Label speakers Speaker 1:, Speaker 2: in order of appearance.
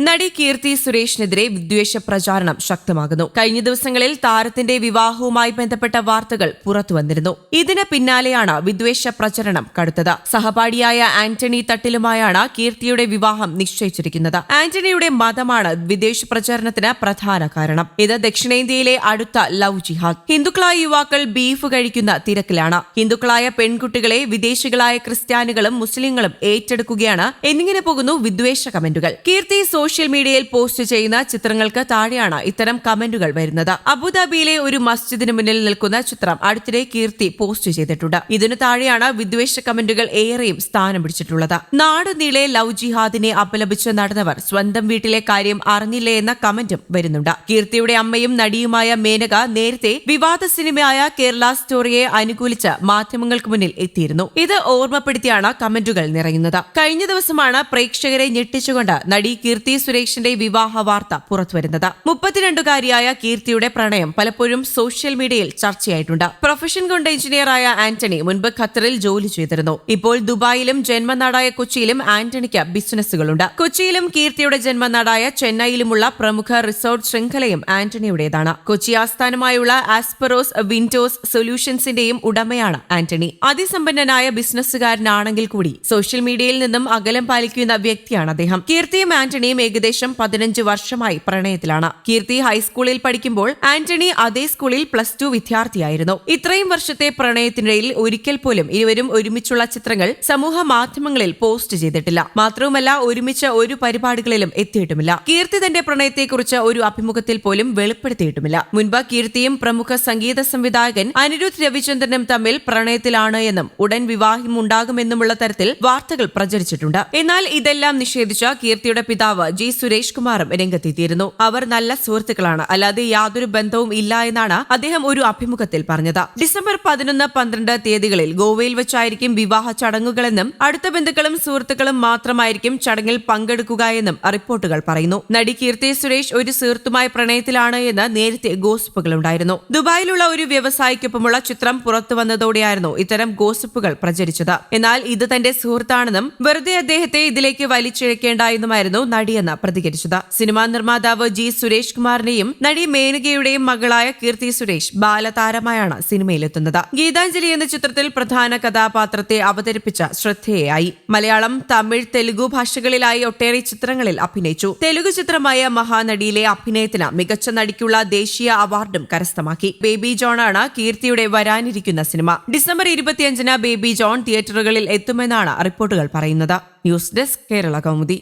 Speaker 1: നടി കീർത്തി സുരേഷിനെതിരെ വിദ്വേഷ പ്രചാരണം ശക്തമാകുന്നു. കഴിഞ്ഞ ദിവസങ്ങളിൽ താരത്തിന്റെ വിവാഹവുമായി ബന്ധപ്പെട്ട വാർത്തകൾ പുറത്തുവന്നിരുന്നു ഇതിന് പിന്നാലെയാണ് വിദ്വേഷ പ്രചരണം കടുത്തത്. സഹപാഠിയായ ആന്റണി തട്ടിലുമായാണ് കീർത്തിയുടെ വിവാഹം നിശ്ചയിച്ചിരിക്കുന്നത്. ആന്റണിയുടെ മതമാണ് വിദേശ പ്രചരണത്തിന് പ്രധാന കാരണം. ഇത് ദക്ഷിണേന്ത്യയിലെ അടുത്ത ലവ് ജിഹാദ്. ഹിന്ദുക്കളായ യുവാക്കൾ ബീഫ് കഴിക്കുന്ന തിരക്കിലാണ്. ഹിന്ദുക്കളായ പെൺകുട്ടികളെ വിദേശികളായ ക്രിസ്ത്യാനികളും മുസ്ലിങ്ങളും ഏറ്റെടുക്കുകയാണ്. എന്നിങ്ങനെ പോകുന്നു വിദ്വേഷ കമന്റുകൾ. കീർത്തി സോഷ്യൽ മീഡിയയിൽ പോസ്റ്റ് ചെയ്യുന്ന ചിത്രങ്ങൾക്ക് താഴെയാണ് ഇത്തരം കമന്റുകൾ വരുന്നത്. അബുദാബിയിലെ ഒരു മസ്ജിദിന് മുന്നിൽ നിൽക്കുന്ന ചിത്രം അടുത്തിടെ കീർത്തി പോസ്റ്റ് ചെയ്തിട്ടുണ്ട്. ഇതിനു താഴെയാണ് വിദ്വേഷ കമന്റുകൾ ഏറെയും സ്ഥാനം പിടിച്ചിട്ടുള്ളത്. നാട് നീളെ ലവ് ജിഹാദിനെ അപലപിച്ച് നടന്നവർ സ്വന്തം വീട്ടിലെ കാര്യം അറിഞ്ഞില്ലേ എന്ന കമന്റും വരുന്നുണ്ട്. കീർത്തിയുടെ അമ്മയും നടിയുമായ മേനക നേരത്തെ വിവാദ സിനിമയായ കേരള സ്റ്റോറിയെ അനുകൂലിച്ച് മാധ്യമങ്ങൾക്ക് മുന്നിൽ എത്തിയിരുന്നു. ഇത് ഓർമ്മപ്പെടുത്തിയാണ് കമന്റുകൾ നിറയുന്നത്. കഴിഞ്ഞ ദിവസമാണ് പ്രേക്ഷകരെ ഞെട്ടിച്ചുകൊണ്ട് നടി കീർത്തി സുരേഷിന്റെ വിവാഹ വാർത്ത പുറത്തുവരുന്നത്. മുപ്പത്തിരണ്ടുകാരിയായ കീർത്തിയുടെ പ്രണയം പലപ്പോഴും സോഷ്യൽ മീഡിയയിൽ ചർച്ചയായിട്ടുണ്ട്. പ്രൊഫഷൻ കൊണ്ട് എഞ്ചിനീയറായ ആന്റണി മുൻപ് ഖത്തറിൽ ജോലി ചെയ്തിരുന്നു. ഇപ്പോൾ ദുബായിലും ജന്മനാടായ കൊച്ചിയിലും ആന്റണിക്ക് ബിസിനസ്സുകളുണ്ട്. കൊച്ചിയിലും കീർത്തിയുടെ ജന്മനാടായ ചെന്നൈയിലുമുള്ള പ്രമുഖ റിസോർട്ട് ശൃംഖലയും ആന്റണിയുടേതാണ്. കൊച്ചി ആസ്ഥാനമായുള്ള ആസ്പെറോസ് വിൻഡോസ് സൊല്യൂഷൻസിന്റെയും ഉടമയാണ് ആന്റണി. അതിസമ്പന്നനായ ബിസിനസ്സുകാരനാണെങ്കിൽ കൂടി സോഷ്യൽ മീഡിയയിൽ നിന്നും അകലം പാലിക്കുന്ന വ്യക്തിയാണ് അദ്ദേഹം. കീർത്തിയും ആന്റണിയും ഏകദേശം പതിനഞ്ച് വർഷമായി പ്രണയത്തിലാണ്. കീർത്തി ഹൈസ്കൂളിൽ പഠിക്കുമ്പോൾ ആന്റണി അതേ സ്കൂളിൽ പ്ലസ് ടു വിദ്യാർത്ഥിയായിരുന്നു. ഇത്രയും വർഷത്തെ പ്രണയത്തിനിടയിൽ ഒരിക്കൽ പോലും ഇരുവരും ഒരുമിച്ചുള്ള ചിത്രങ്ങൾ സമൂഹ മാധ്യമങ്ങളിൽ പോസ്റ്റ് ചെയ്തിട്ടില്ല. മാത്രവുമല്ല ഒരുമിച്ച് ഒരു പരിപാടികളിലും എത്തിയിട്ടുമില്ല. കീർത്തി തന്റെ പ്രണയത്തെക്കുറിച്ച് ഒരു അഭിമുഖത്തിൽ പോലും വെളിപ്പെടുത്തിയിട്ടുമില്ല. മുൻപ് കീർത്തിയും പ്രമുഖ സംഗീത സംവിധായകൻ അനിരുദ്ധ് രവിചന്ദ്രനും തമ്മിൽ പ്രണയത്തിലാണ് എന്നും ഉടൻ വിവാഹം ഉണ്ടാകുമെന്നുമുള്ള തരത്തിൽ വാർത്തകൾ പ്രചരിച്ചിട്ടുണ്ട്. എന്നാൽ ഇതെല്ലാം നിഷേധിച്ച കീർത്തിയുടെ പിതാവ് ജി സുരേഷ് കുമാറും രംഗത്തെത്തിയിരുന്നു. അവർ നല്ല സുഹൃത്തുക്കളാണ്. അല്ലാതെ യാതൊരു ബന്ധവും ഇല്ല എന്നാണ് അദ്ദേഹം ഒരു അഭിമുഖത്തിൽ പറഞ്ഞത്. ഡിസംബർ പതിനൊന്ന് പന്ത്രണ്ട് തീയതികളിൽ ഗോവയിൽ വെച്ചായിരിക്കും വിവാഹ ചടങ്ങുകളെന്നും അടുത്ത ബന്ധുക്കളും സുഹൃത്തുക്കളും മാത്രമായിരിക്കും ചടങ്ങിൽ പങ്കെടുക്കുക എന്നും റിപ്പോർട്ടുകൾ പറയുന്നു. നടി കീർത്തി സുരേഷ് ഒരു സുഹൃത്തുമായി പ്രണയത്തിലാണ് എന്ന് നേരത്തെ ഗോസിപ്പുകൾ ഉണ്ടായിരുന്നു. ദുബായിലുള്ള ഒരു വ്യവസായിക്കൊപ്പമുള്ള ചിത്രം പുറത്തു വന്നതോടെയായിരുന്നു ഇത്തരം ഗോസിപ്പുകൾ പ്രചരിച്ചത്. എന്നാൽ ഇത് തന്റെ സുഹൃത്താണെന്നും വെറുതെ അദ്ദേഹത്തെ ഇതിലേക്ക് വലിച്ചിഴക്കേണ്ട എന്നുമായിരുന്നു നടിയെന്ന് പ്രതികരിച്ചത്. സിനിമാ നിർമ്മാതാവ് ജി സുരേഷ് കുമാറിന്റെയും നടി മേനകയുടെയും മകളായ കീർത്തി സുരേഷ് ബാലതാരമായാണ് സിനിമയിലെത്തുന്നത്. ഗീതാഞ്ജലി എന്ന ചിത്രത്തിൽ പ്രധാന കഥാപാത്രത്തെ അവതരിപ്പിച്ച ശ്രദ്ധേയായി. മലയാളം തമിഴ് തെലുഗു ഭാഷകളിലായി ഒട്ടേറെ ചിത്രങ്ങളിൽ അഭിനയിച്ചു. തെലുഗു ചിത്രമായ മഹാനടിയിലെ അഭിനയത്തിന് മികച്ച നടിക്കുള്ള ദേശീയ അവാർഡും കരസ്ഥമാക്കി. ബേബി ജോണാണ് കീർത്തിയുടെ വരാനിരിക്കുന്ന സിനിമ. ഡിസംബർ ഇരുപത്തിയഞ്ചിന് ബേബി ജോൺ തിയേറ്ററുകളിൽ എത്തുമെന്നാണ് റിപ്പോർട്ടുകൾ പറയുന്നത്. News desk Kerala Kaumudi.